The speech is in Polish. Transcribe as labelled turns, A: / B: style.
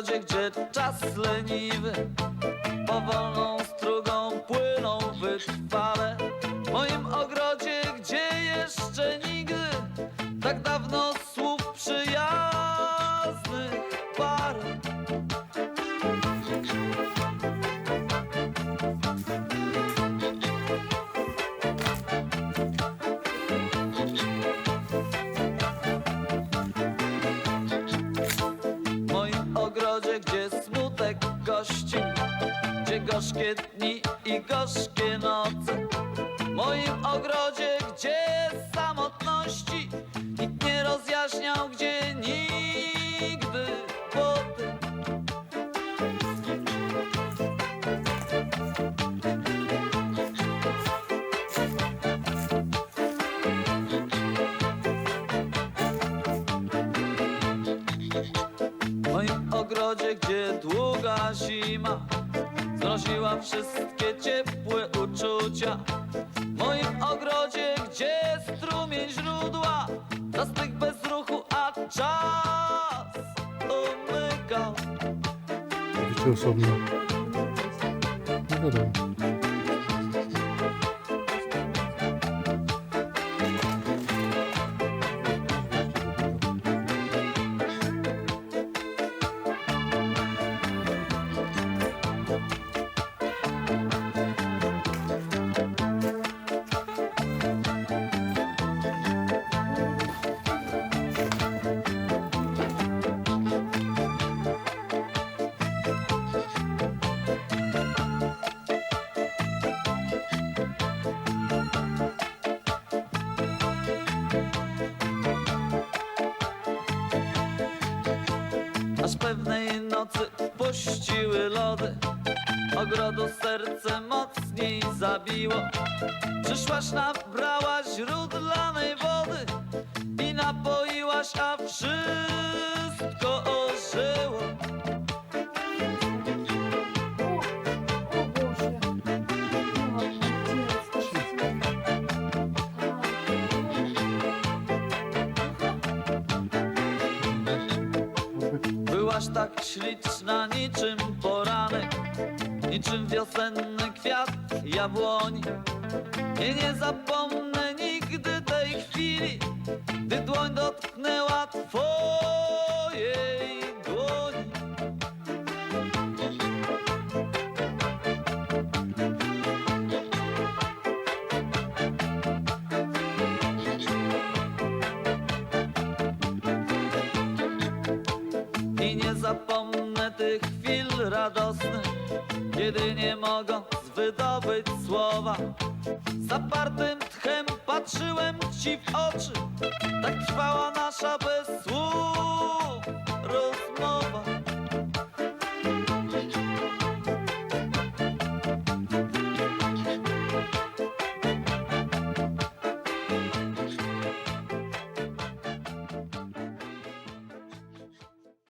A: ogrodzie, gdzie czas leniwy. Powolną strugą płyną wytrwale. W moim ogrodzie, gdzie jeszcze nigdy Tak dawno słów przyjaznych gorzkie dni i gorzkie noce. W moim ogrodzie, gdzie samotności Nikt nie rozjaśniał, gdzie nigdy potem W moim ogrodzie, gdzie długa zima Znosiła wszystkie ciepłe uczucia W moim ogrodzie, gdzie strumień źródła Zastygł bez ruchu, a czas umykał
B: Wiecie osobno. No wiadomo.
A: Aż pewnej nocy puściły lody. Ogrodu serce mocniej zabiło. Przyszłaś, nabrałaś źródlanej wody I napoiłaś, a wszystko Byłaś tak śliczna niczym poranek Niczym wiosenny kwiat jabłoni I nie zapomnę nigdy tej chwili Gdy dłoń dotknęła twojej I nie zapomnę tych chwil radosnych Kiedy nie mogąc wydobyć słowa. Zapartym tchem patrzyłem ci w oczy Tak trwała nasza bez